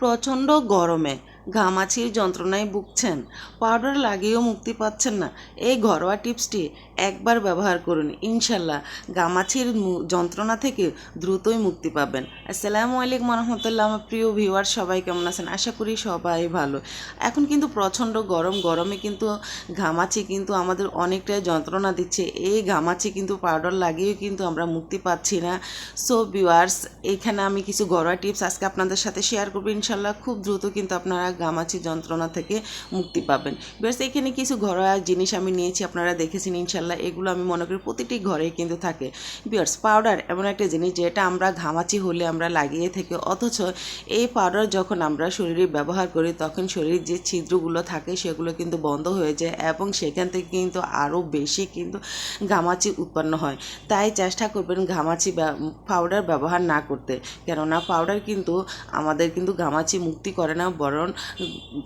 প্রচণ্ড গরমে ঘামাচির যন্ত্রণায় ভুগছেন। পাউডার লাগিয়েও মুক্তি পাচ্ছেন না। এই ঘরোয়া টিপসটি একবার ব্যবহার করুন। ইনশাল্লাহ ঘামাচির মু- যন্ত্রণা থেকে দ্রুতই মুক্তি পাবেন। আসসালামু আলাইকুম রহমতুল্লাহ, আমার প্রিয় ভিউয়ার সবাই কেমন আছেন? আশা করি সবাই ভালো। এখন কিন্তু প্রচণ্ড গরম। গরমে কিন্তু ঘামাছি কিন্তু আমাদের অনেকটাই যন্ত্রণা দিচ্ছে। এই ঘামাছি কিন্তু পাউডার লাগিয়েও কিন্তু আমরা মুক্তি পাচ্ছি না। সো ভিউয়ার্স, এখানে আমি কিছু ঘরোয়া টিপস আজকে আপনাদের সাথে শেয়ার করব। ইনশাল্লাহ খুব দ্রুত কিন্তু আপনারা ঘামাচি যন্ত্রণা থেকে মুক্তি পাবেন। বেশ এখানে কিছু ঘরোয়া জিনিস আমি নিয়েছি, আপনারা দেখেছেন ইনশাল্লাহ, এগুলো আমি মনে করি প্রতিটি ঘরে কিন্তু থাকে। ভিউয়ার্স পাউডার এমন একটা জিনিস যেটা আমরা ঘামাচি হলে আমরা লাগিয়ে থাকি, অথচ এই পাউডার যখন আমরা শরীরে ব্যবহার করি, তখন শরীরের যে ছিদ্রগুলো থাকে, সেগুলো কিন্তু বন্ধ হয়ে যায় এবং সেখান থেকে কিন্তু আরও বেশি কিন্তু ঘামাচি উৎপন্ন হয়। তাই চেষ্টা করবেন ঘামাচি পাউডার ব্যবহার না করতে। কেননা পাউডার কিন্তু আমাদের কিন্তু ঘামাচি মুক্তি করে না, বরং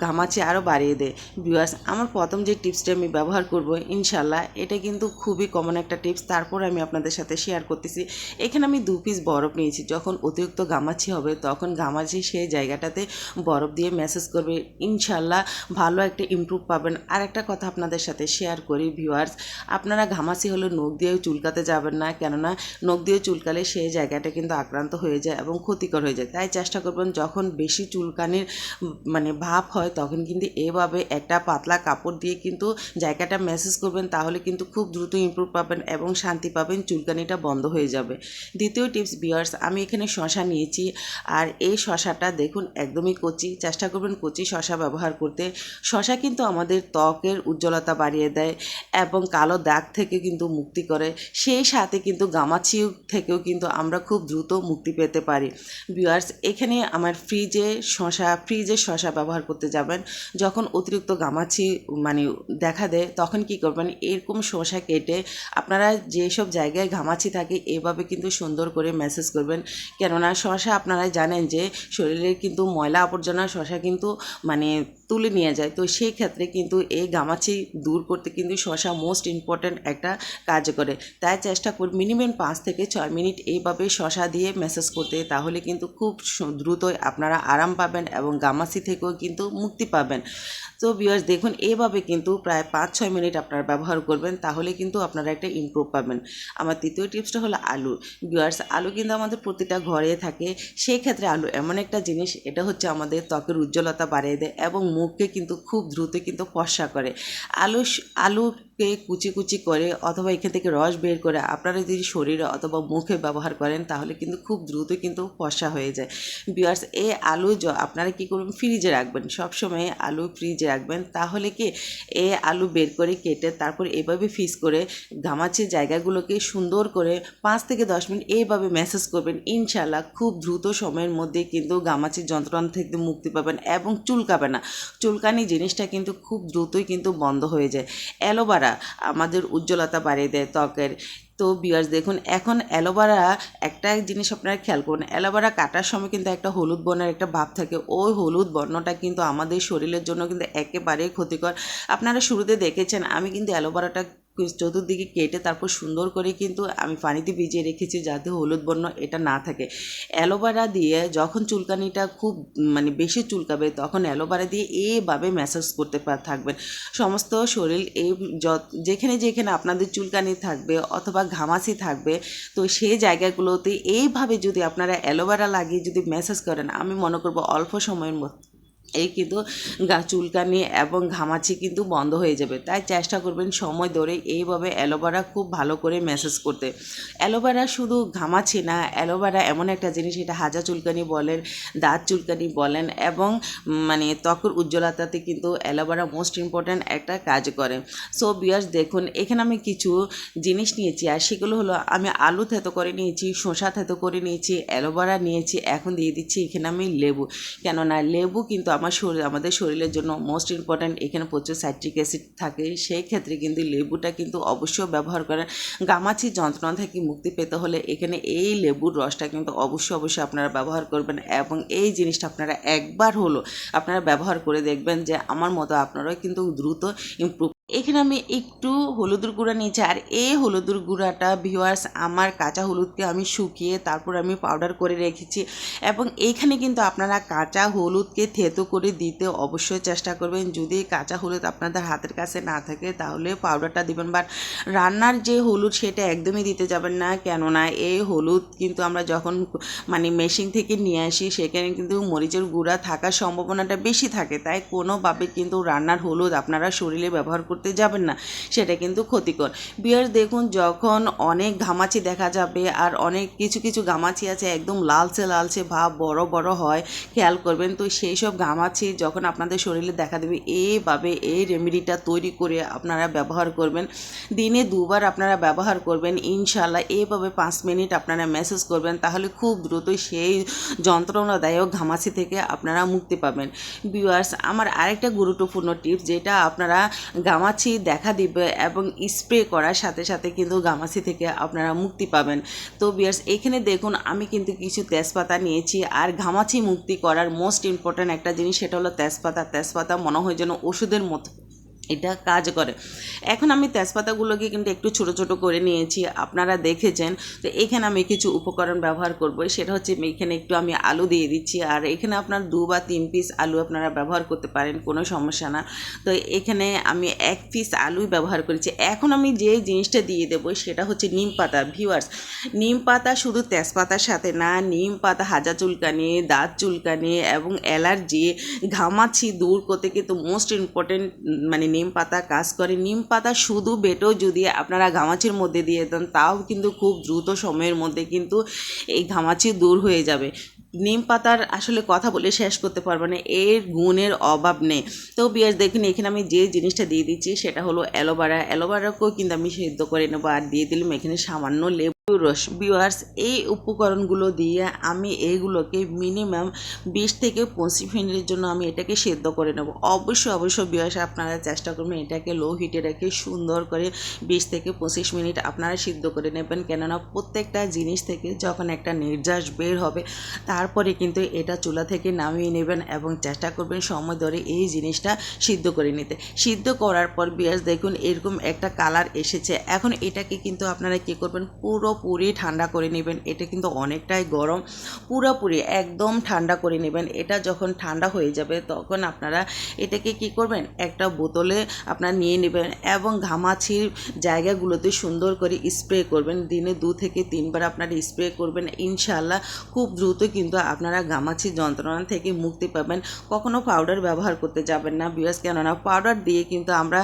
ঘামাচি আরও বাড়িয়ে দেয়। বিয়াস আমার প্রথম যে টিপসটা আমি ব্যবহার করব ইনশাল্লাহ এটা কিন্তু খুবই কমন একটা টিপস তারপর আমি আপনাদের সাথে শেয়ার করতেছি। এখানে আমি দু পিস বরফ নিয়েছি। যখন অতিরিক্ত ঘামাচি হবে তখন ঘামাচি সেই জায়গাটাতে বরফ দিয়ে মেসেজ করবে। ইনশাল্লাহ ভালো একটা ইমপ্রুভ পাবেন। আর একটা কথা আপনাদের সাথে শেয়ার করি ভিউয়ার্স আপনারা ঘামাচি হলে নখ দিয়েও চুলকাতে যাবেন না। কেননা নখ দিয়ে চুলকালে সেই জায়গাটা কিন্তু আক্রান্ত হয়ে যায় এবং ক্ষতিকর হয়ে যায়। তাই চেষ্টা করবেন যখন বেশি চুলকানির উম, মানে ভাব হয়, তখন কিন্তু এভাবে একটা পাতলা কাপড় দিয়ে কিন্তু জায়গাটা মেসেজ করবেন, তাহলে কিন্তু খুব দ্রুত ইমপ্রুভ পাবেন এবং শান্তি পাবেন, চুলকানিটা বন্ধ হয়ে যাবে। দ্বিতীয় টিপস বিয়ার্স আমি এখানে শশা নিয়েছি। আর এই শশাটা দেখুন, একদমই কচি। চেষ্টা করবেন কচি শশা ব্যবহার করতে। শশা কিন্তু আমাদের ত্বকের উজ্জ্বলতা বাড়িয়ে দেয় এবং কালো দাগ থেকে কিন্তু মুক্তি করে। সেই সাথে কিন্তু গামাছি থেকেও কিন্তু আমরা খুব দ্রুত মুক্তি পেতে পারি। ভিউয়ার্স এখানে আমার ফ্রিজে শশা ফ্রিজে শশা ব্যবহার করতে যাবেন। যখন অতিরিক্ত গামাছি মানে দেখা দেয়, তখন কি করবেন? এরকম শসা কেটে আপনারা যেসব জায়গায় ঘামাছি থাকে, এভাবে কিন্তু সুন্দর করে মেসেজ করবেন। কেননা শশা আপনারা জানেন যে, শরীরের কিন্তু ময়লা আবর্জনা শশা কিন্তু মানে তুলে নিয়ে যায়। তো সেই ক্ষেত্রে কিন্তু এই গামাছি দূর করতে কিন্তু শশা মোস্ট ইম্পর্ট্যান্ট একটা কাজ করে। তাই চেষ্টা করি মিনিমাম পাঁচ থেকে ছয় মিনিট এইভাবে শশা দিয়ে মেসেজ করতে, তাহলে কিন্তু খুব দ্রুতই আপনারা আরাম পাবেন এবং গামাছি থেকেও কিন্তু মুক্তি পাবেন। তো বিয়ার্স দেখুন, এভাবে কিন্তু প্রায় পাঁচ ছয় মিনিট আপনারা ব্যবহার করবেন, তাহলে কিন্তু আপনারা একটা ইম্প্রুভ পাবেন। আমার তৃতীয় টিপসটা হলো আলু। বিয়ার্স আলু কিন্তু আমাদের প্রতিটা ঘরে থাকে সেই ক্ষেত্রে আলু এমন একটা জিনিস, এটা হচ্ছে আমাদের ত্বকের উজ্জ্বলতা বাড়িয়ে দেয় এবং মুখকে কিন্তু খুব দ্রুত কিন্তু ফর্সা করে। আলু আলুকে কুচি কুচি করে অথবা এখান থেকে রস বের করে আপনারা যদি শরীরে অথবা মুখে ব্যবহার করেন, তাহলে কিন্তু খুব দ্রুত কিন্তু ফর্সা হয়ে যায়। বিয়ার্স এই আলু আপনারা কি করবেন? ফ্রিজে রাখবেন। সবসময় আলু ফ্রিজে রাখবেন, তাহলে কি এ আলু বের করে কেটে তারপর এভাবে ফিস করে ঘামাচির জায়গাগুলোকে সুন্দর করে পাঁচ থেকে দশ মিনিট এইভাবে মেসেজ করবেন। ইনশাল্লাহ খুব দ্রুত সময়ের মধ্যে কিন্তু ঘামাচির যন্ত্রণা থেকে মুক্তি পাবেন এবং চুলকাবে না। চুলকানি জিনিসটা কিন্তু খুব দ্রুতই কিন্তু বন্ধ হয়ে যায়। অ্যালোভেরা আমাদের উজ্জ্বলতা বাড়িয়ে দেয় ত্বকের। তো বিয়ার্স দেখুন, এখন অ্যালোভেরা একটা জিনিস আপনারা খেয়াল করুন, অ্যালোভেরা কাটার সময় কিন্তু একটা হলুদ বর্ণের একটা ভাব থাকে। ওই হলুদ বর্ণটা কিন্তু আমাদের শরীরের জন্য কিন্তু একেবারেই ক্ষতিকর। আপনারা শুরুতে দেখেছেন, আমি কিন্তু অ্যালোভেরাটা চতুর্দিকে কেটে তারপর সুন্দর করে কিন্তু আমি পানিতে ভিজিয়ে রেখেছি যাতে হলুদ বর্ণ এটা না থাকে। অ্যালোভেরা দিয়ে যখন চুলকানিটা খুব মানে বেশি চুলকাবে তখন অ্যালোভেরা দিয়ে এইভাবে ম্যাসাজ করতে থাকবেন। সমস্ত শরীর এই যেখানে যেখানে আপনাদের চুলকানি থাকবে অথবা ঘামাচি থাকবে, তো সেই জায়গাগুলোতে এইভাবে যদি আপনারা অ্যালোভেরা লাগিয়ে যদি ম্যাসাজ করেন, আমি মনে করব অল্প সময়ের মধ্যে এই কিন্তু গা চুলকানি এবং ঘামাচি কিন্তু বন্ধ হয়ে যাবে। তাই চেষ্টা করবেন সময় ধরে এইভাবে অ্যালোভেরা খুব ভালো করে ম্যাসেজ করতে। অ্যালোভেরা শুধু ঘামাচি না, অ্যালোভেরা এমন একটা জিনিস এটা হাজা চুলকানি বলেন, দাঁত চুলকানি বলেন এবং মানে ত্বকের উজ্জ্বলতাতে কিন্তু অ্যালোভেরা মোস্ট ইম্পর্ট্যান্ট একটা কাজ করে। সো বিয়ার্স দেখুন, এখানে আমি কিছু জিনিস নিয়েছি আর সেগুলো হলো আমি আলু থেতো করে নিয়েছি, শসা থেতো করে নিয়েছি, অ্যালোভেরা নিয়েছি, এখন দিয়ে দিচ্ছি এখানে আমি লেবু। কেননা লেবু কিন্তু আমার শরীর, আমাদের শরীরের জন্য মোস্ট ইম্পর্ট্যান্ট এখানে প্রচুর সাইট্রিক অ্যাসিড থাকে। সেই ক্ষেত্রে কিন্তু লেবুটা কিন্তু অবশ্যই ব্যবহার করেন। গামাছি যন্ত্রণা থেকে মুক্তি পেতে হলে এখানে এই লেবুর রসটা কিন্তু অবশ্যই অবশ্যই আপনারা ব্যবহার করবেন এবং এই জিনিসটা আপনারা একবার হলো আপনারা ব্যবহার করে দেখবেন যে আমার মতো আপনারাও কিন্তু দ্রুত ইমপ্রুভ এখানে আমি একটু হলুদের গুঁড়া নিয়েছি। আর এই হলুদের গুঁড়াটা ভিওয়ার্স আমার কাঁচা হলুদকে আমি শুকিয়ে তারপর আমি পাউডার করে রেখেছি। এবং এইখানে কিন্তু আপনারা কাঁচা হলুদকে থেতো করে দিতে অবশ্যই চেষ্টা করবেন। যদি কাঁচা হলুদ আপনাদের হাতের কাছে না থাকে, তাহলে পাউডারটা দিবেন। বাট রান্নার যে হলুদ, সেটা একদমই দিতে যাবেন না। কেননা এই হলুদ কিন্তু আমরা যখন মানে মেশিন থেকে নিয়ে আসি, সেখানে কিন্তু মরিচের গুঁড়া থাকার সম্ভাবনাটা বেশি থাকে। তাই কোনোভাবে কিন্তু রান্নার হলুদ আপনারা শরীরে ব্যবহার করতে যাবেন না, সেটা কিন্তু ক্ষতিকর। বিয়ার দেখুন, যখন অনেক ঘামাচি দেখা যাবে আর অনেক কিছু কিছু ঘামাচি আছে, একদম লালচে লালচে ভাব বড় বড় হয়, খেয়াল করবেন। তো সেই সব ঘামাচি যখন আপনাদের শরীরে দেখা দেবে এইভাবে এই রেমেডিটা তৈরি করে আপনারা ব্যবহার করবেন। দিনে দুবার আপনারা ব্যবহার করবেন ইনশাল্লাহ এইভাবে পাঁচ মিনিট আপনারা মেসেজ করবেন, তাহলে খুব দ্রুতই সেই যন্ত্রণাদায়ক ঘামাচি থেকে আপনারা মুক্তি পাবেন। ভিউয়ার্স আমার আরেকটা গুরুত্বপূর্ণ টিপস যেটা আপনারা গামাছি দেখা দিবে এবং স্প্রে করার সাথে সাথে কিন্তু গামাছি থেকে আপনারা মুক্তি পাবেন। তো বিয়ার্স এখানে দেখুন, আমি কিন্তু কিছু তেজপাতা নিয়েছি আর ঘামাচি মুক্তি করার মোস্ট ইম্পর্ট্যান্ট একটা জিনিস সেটা হলো তেজপাতা। তেজপাতা মনে হয় যেন ওষুধের মতো। এটা কাজ করে। এখন আমি তেজপাতাগুলোকে কিন্তু একটু ছোট ছোট করে নিয়েছি। আপনারা দেখেছেন তো এখানে আমি কিছু উপকরণ ব্যবহার করব। সেটা হচ্ছে এখানে একটু আমি আলু দিয়ে দিচ্ছি। আর এখানে আপনার দু বা তিন পিস আলু আপনারা ব্যবহার করতে পারেন, কোনো সমস্যা না। তো এখানে আমি এক পিস আলুই ব্যবহার করেছি। এখন আমি যে জিনিসটা দিয়ে দেবো সেটা হচ্ছে নিম পাতা। ভিউয়ার্স, নিম পাতা শুধু তেজপাতার সাথে না, নিম পাতা হাজা চুলকানি, দাঁত চুলকানি এবং অ্যালার্জি ঘামাছি দূর করতে কিন্তু মোস্ট ইম্পর্টেন্ট মানে নিম পাতা কাজ করে। নিম পাতা শুধু বেটেও যদি আপনারা ঘামাচির মধ্যে দিয়ে দেন, তাও কিন্তু খুব দ্রুত সময়ের মধ্যে কিন্তু এই ঘামাচি দূর হয়ে যাবে। নিম পাতার আসলে কথা বলে শেষ করতে পারব না, এর গুণের অভাব নেই। তো বিয়ার্স দেখুন, এখানে আমি যে জিনিসটা দিয়ে দিচ্ছি, সেটা হলো অ্যালোভেরা। অ্যালোভেরাকেও কিন্তু আমি সেদ্ধ করে নেব আর দিয়ে দিলাম এখানে সামান্য লেবু। রস। বিওয়ার্স এই উপকরণগুলো দিয়ে আমি এইগুলোকে মিনিমাম বিশ থেকে পঁচিশ মিনিটের জন্য আমি এটাকে সেদ্ধ করে নেব। অবশ্যই অবশ্যই বিওয়ার্স আপনারা চেষ্টা করবেন এটাকে লো হিটে রেখে সুন্দর করে বিশ থেকে পঁচিশ মিনিট আপনারা সিদ্ধ করে নেবেন। কেননা প্রত্যেকটা জিনিস থেকে যখন একটা নির্যাস বের হবে, তারপরে কিন্তু এটা চুলা থেকে নামিয়ে নেবেন এবং চেষ্টা করবেন সময় ধরে এই জিনিসটা সিদ্ধ করে নিতে। সিদ্ধ করার পর বিয়ার্স দেখুন এরকম একটা কালার এসেছে। এখন এটাকে কিন্তু আপনারা কী করবেন পুরোপুরি ঠান্ডা করে নেবেন। এটা কিন্তু অনেকটাই গরম। পুরোপুরি একদম ঠান্ডা করে নেবেন। এটা যখন ঠান্ডা হয়ে যাবে তখন আপনারা এটাকে কি করবেন? একটা বোতলে আপনারা নিয়ে নেবেন এবং ঘামাছির জায়গাগুলোতে সুন্দর করে স্প্রে করবেন। দিনে দু থেকে তিনবার আপনারা স্প্রে করবেন। ইনশাল্লাহ খুব দ্রুত কিন্তু আপনারা ঘামাছি যন্ত্রণা থেকে মুক্তি পাবেন। কখনো পাউডার ব্যবহার করতে যাবেন না বিয়াস কেননা পাউডার দিয়ে কিন্তু আমরা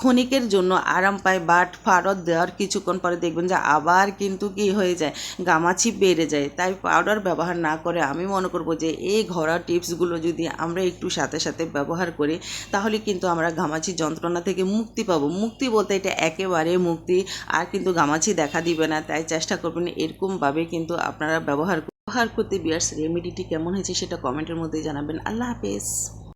ক্ষণিকের জন্য আরাম পায়, বাট ফারত দেওয়ার কিছুক্ষণ পরে দেখবেন যে আবার কিন্তু কি হয়ে যায়, গামাছি বেড়ে যায়। তাই পাউডার ব্যবহার না করে আমি মনে করব যে এই ঘরোয়া টিপসগুলো যদি আমরা একটু সাথে সাথে ব্যবহার করি, তাহলে কিন্তু আমরা ঘামাচি যন্ত্রণা থেকে মুক্তি পাবো। মুক্তি বলতে এটা একেবারে মুক্তি, আর কিন্তু গামাছি দেখা দিবে না। তাই চেষ্টা করবেন এরকমভাবে কিন্তু আপনারা ব্যবহার ব্যবহার করতে। বিয়ার্স রেমেডিটি কেমন হয়েছে সেটা কমেন্টের মধ্যে জানাবেন। আল্লাহ হাফেজ।